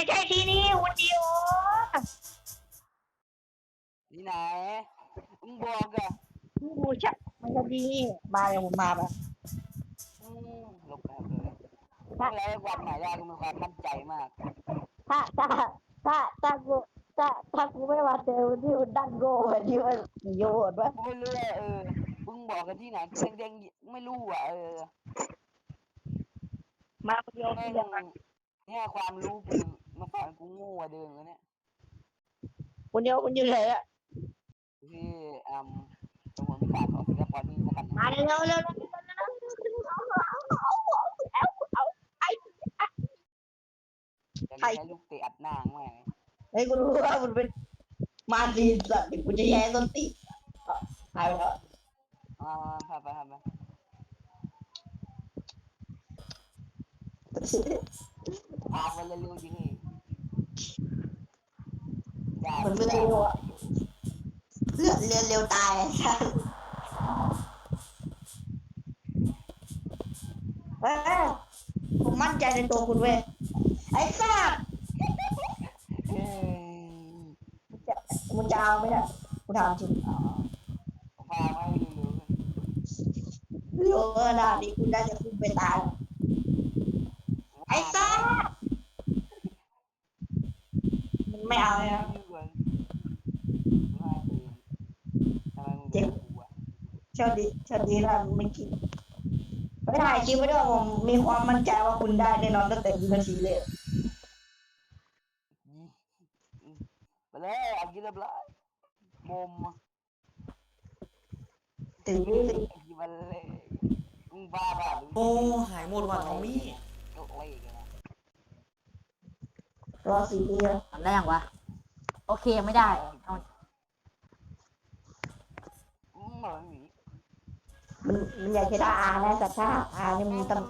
ไม่ใช่ที่นี่คุณดิโอที่ไหนมึงบอกอะดูชักมันจะดีมาเดี๋ยวผมมาปะอืมลบแบบเลยถ้าแล้ววันไหนได้กูมีความมั่นใจมาก ถ้าถ้าถ้าถ้ากูถ้าถ้ากูไม่มาเจอที่มันดันโก้แบบที่มันโยนวะกูไม่รู้เลยเออมึงบอกกันที่ไหนเด้งๆไม่รู้อะเออ มาคนเดียวแม่ที่งเดียวกันเนี่ยความรู้กู มาสอนกูโง่กว่าเดิมแล้วเนี่ยคนเดียวคนเดียวเลยอะที่อืมสมุนฝากของศิลปะนี่แล้วกันมาเร็วเร็วเร็วเร็วเร็วเร็วเร็วเอาเอาเอาเอาไอ้จะใช้ลูกเตะอัดหน้าแม่งไอ้กูรู้ว่ามันเป็นมาดีสัตว์กูจะแย่ต้นตีหายไปแล้วอ่าพาไปพาไปพาไปเร็วๆจริง อย่ามันไม่เร็วอะเลือดเรียนเร็วตายเออผมมั่นใจในตัวคุณเว้ย ไอ้สัตว์เอ้ยมึงจะเอาไหมเนี่ยกูถามจริงพาไปเร็วเร็วขนาดนี้คุณได้จะคุณไปตาย ๆ ไอ้สัตว์มัน ไม่เอาเลยนะเจ็บโชคดีโชคดีนะไม่คิดไม่ถ่ายคลิปไว้ด้วยผมมีความมั่นใจว่าคุณได้แน่นอนตั้งแต่วินาทีเลยไปเลยเอากินเรียบร้อยมุมถึงกินมันเลยมึงบ้าบ้าโอ้หายหมดว่ะทอมมี่ ตกเลยกันนะ รอสี่ปีแล้วทำได้ยังวะ โอเคยังไม่ได้เอาอืมเหมือนหมีมันมันอยากจะได้อาแล้วแต่ถ้าอาเนี่ยมันต้อง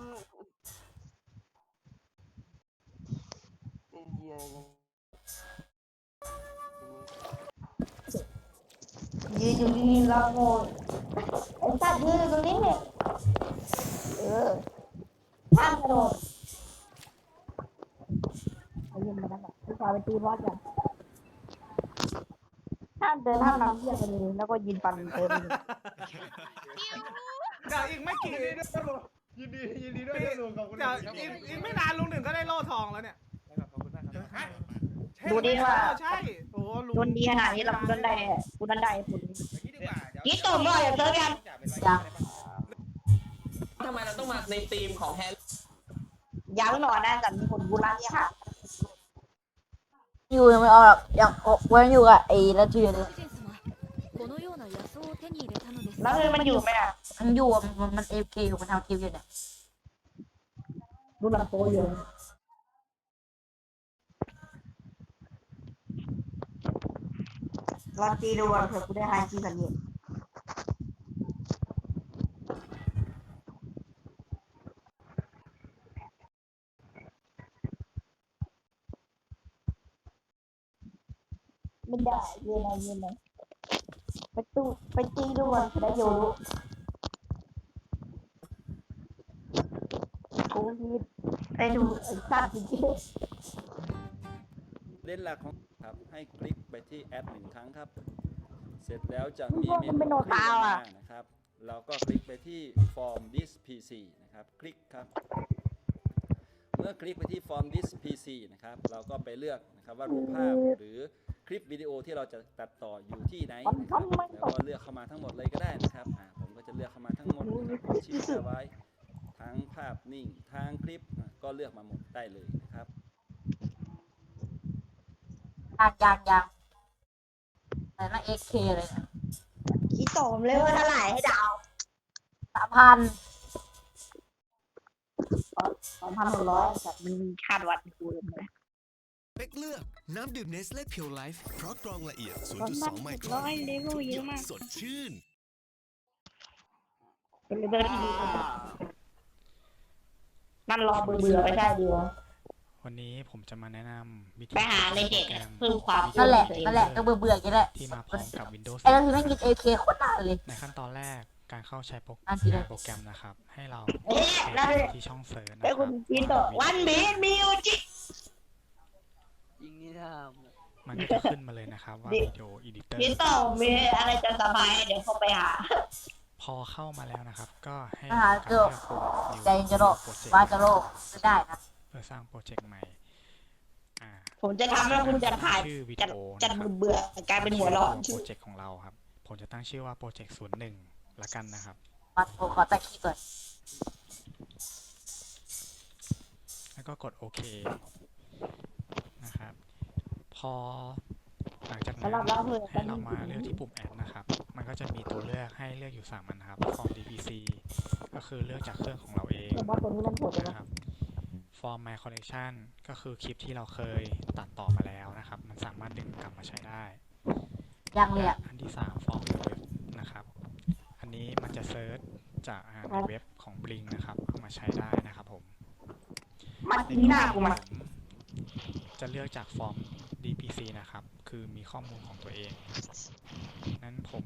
เป็นเยียเลยยืนอยู่นี่แล้วโง่ไอ้สัตว์ยืนอยู่ตรงนี้เนี่ยเออห้ามกระโดดเอายืนมาแล้วแบบพี่ชายไป ตีบอสกันห้ามเดินห้ามนำเยี่ยมไปเลยแล้วก็ยินฟันเติมเดี๋ยวอีกไม่กี่ยินดียินดีด้วยนะลุงขอบคุณเดี๋ยวอีกอีกไม่นานลุงหนึ่งก็ได้โล่ทองแล้วเนี่ยขอบคุณมากครับดูดิว่าใช่โอ้ลุงโดนดีขนาดนี้เราคุณได้คุณได้ผลยี่ยี่ตุ่มเลยอย่าเจอกันทำไมเราต้องมาในธีมของแฮร์รี่ย้ำหน่อยนะแต่มีผลบุญรักเนี่ยค่ะ อยู่ยังไม่ออกหรอกยังวันอยู่กับไอ้ละทีนแล้วคือมันอยู่ไหมอะมันอยู่มันมันเอฟเคอยู่มันทำคลิปอยู่เนี่ยดูหลังโตอยู่ลองตีดูก่อนเผื่อกูได้ไฮคีสักนิด ม่ได้เย็นเลยเย็นเลยไปตู้ไปตีดูก่อนจะได้อยู่กูมีไปดูไอ้สัตว์จริงเล่นหลักของครับ ให้คลิกไปที่แอดหนึ่งครั้งครับ เสร็จแล้วจะมีพวกเมมันเป็นโนนูขึ้นตาวมาอะนะครับ เราก็คลิกไปที่ form this pc นะครับ คลิกครับ เมื่อคลิกไปที่ form this pc นะครับ เราก็ไปเลือกนะครับว่ารูปภาพหรือค ลิปวิดีโอที่เราจะตัดต่ออยู่ที่ไหนนะครับแล้วก็เลือกเข้ามาทั้งหมดเลยก็ได้นะครับอ่าผมก็จะเลือกเข้ามาทั้งหมดนะครับกดชี้เอาไว้ทั้งภาพนิ่งทั้งคลิปอะก็เลือกมาหมดได้เลยนะครับยางยางยางแต่นั่นเอฟเคเลยนะคิดโตมเลยว่าเท่าไหร่ให้ดาวสามพันสองพันหกร้อยแบบมันมีคาดวัดกูเลยนะ เป็กเลือก น้ำดื่มเนสเล่เพียวไลฟ์เพราะกรองละเอียดตอนนั้น0.2 ไมครร้ออนยเลเวลเยอะมากสดชื่น เป็นเลเวลที่ดีมากนั่นรอเบื่อเบื่อๆไปได้ดีวะ วันนี้ผมจะมาแนะนำวิธีไปหาในเด็กอะเพิ่มความ นั่นแหละเชื่อนั่นแหละก็เบื่อเบื่อๆกันแหละที่มาพร้อมกับ Windows ไอ้เราที่ไม่กินเอฟเคโคตรนานเลย ในขั้นตอนแรกการเข้าใช้โปรอันที่ได้ โปรแกรมนะครับ ให้เราเอ๊ะนั่นเลยที่ช่องเซิร์ชนะคไอ้รับคุณกินโตวันบีมิวจิ มันก็จะขึ้นมาเลยนะครับ ว่าวิดีโออีดิเตอร์พี่ต่อมีอะไรจะสบายเดี๋ยวเขาไปหา พอเข้ามาแล้วนะครับ ก็ให้อ่าการเกืเลืออบกปุ่ม New ใจจะโลก Project ว่าจะโลกไม่ได้นะ เพื่อสร้างโปรเจกต์ใหม่อ่าผมจะทำให้คุณจะถ่ายชื่อวิจะดีโอจะนะครับ เบื่อๆกลายเป็นหัวร้อนโปรเจกต์ของเราครับ ผมจะตั้งชื่อว่าโปรเจกต์ศูนย์หนึ่งละกันนะครับ มาโทรขอตะกี้ก่อนแล้วก็กดโอเคนะครับ พอหลังจากนั้นสำหรับเราคือให้เรามาเลือกที่ปุ่มแอดนะครับ มันก็จะมีตัวเลือกให้เลือกอยู่สามอันนะครับ Form DPC ก็คือเลือกจากเครื่องของเราเองผมว่าตัวนี้มันโหดเลยนะนะครับ Form My Collection ก็คือคลิปที่เราเคยตัดต่อมาแล้วนะครับ มันสามารถดึงกลับมาใช้ได้ยังเลยอะอันที่3 Form the Web นะครับ อันนี้มันจะเซิร์ชจากอ่าในเว็บของ Bling นะครับเอามาใช้ได้นะครับผมมันที่หน้ากูมาผมจะเลือกจากฟอร์ม DPC นะครับ คือมีข้อมูลของตัวเอง นั้นผม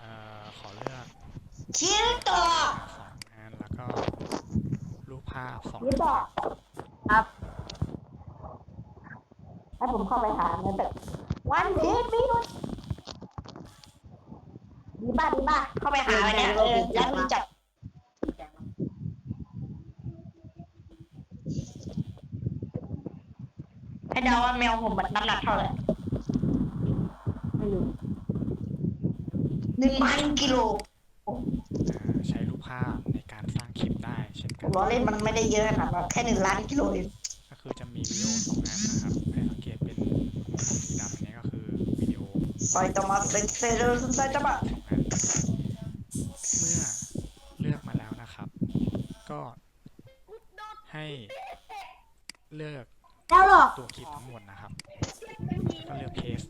ออขอเลือกชิ้นต่อสองอันแล้วก็รูปภาพสองครับให้ผมเข้าไปหาเงินแบบวันพีชมีดีบ้าดีบ้าเข้าไปหามันเนี่ยเออแล้วมึงจับให้ เดาว่าแมวผมมันน้ำหนักเท่าไหร่ไม่รู้หนึ่งพันกิโลอ่าใช้รูปภาพในการสร้างคลิปได้เช่นผกัมนล้อเล่นมันไม่ได้เยอะขนาดนั้นแค่หนึ่งล้านกิโลเองก็คือจะมีวิดีโอสองอันนะครับให้สังเกตเป็นวงกลมสีดำอันนี้ก็คือวิดีโอซอยตอมาเซนเซอร์ซอยตอมาสองอัน เมื่อเลือกมาแล้วนะครับ ก็ให้เลือก แล้วหรอ ตัวคลิปทั้งหมดนะครับ ก็เลือกเพส